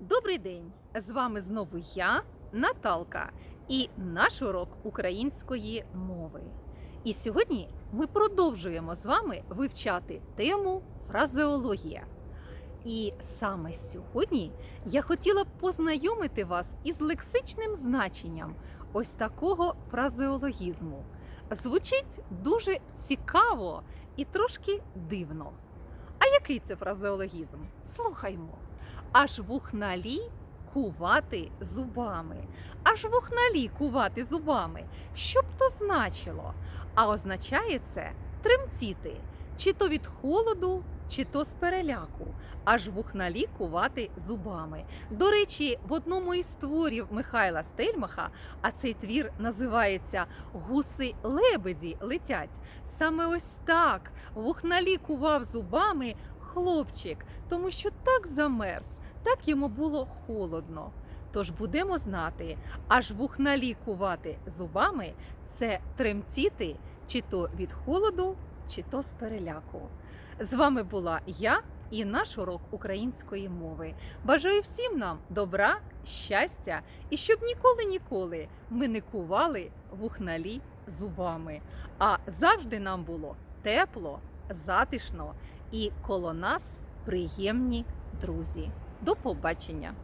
Добрий день! З вами знову я, Наталка, і наш урок української мови. І сьогодні ми продовжуємо з вами вивчати тему фразеологія. І саме сьогодні я хотіла б познайомити вас із лексичним значенням ось такого фразеологізму. Звучить дуже цікаво і трошки дивно. Який це фразеологізм? Слухаймо. Аж вухналі кувати зубами. Аж вухналі кувати зубами. Що б то значило? А означає це тремтіти, чи то від холоду, чи то з переляку, аж вухналі кувати зубами. До речі, в одному із творів Михайла Стельмаха, а цей твір називається Гуси лебеді летять. Саме ось так вухналі кував зубами хлопчик, тому що так замерз, так йому було холодно. Тож будемо знати, аж вухналі кувати зубами це тремтіти чи то від холоду, чи то з переляку. З вами була я і наш урок української мови. Бажаю всім нам добра, щастя і щоб ніколи-ніколи ми не кували вухналі зубами, а завжди нам було тепло, затишно і коло нас приємні друзі. До побачення!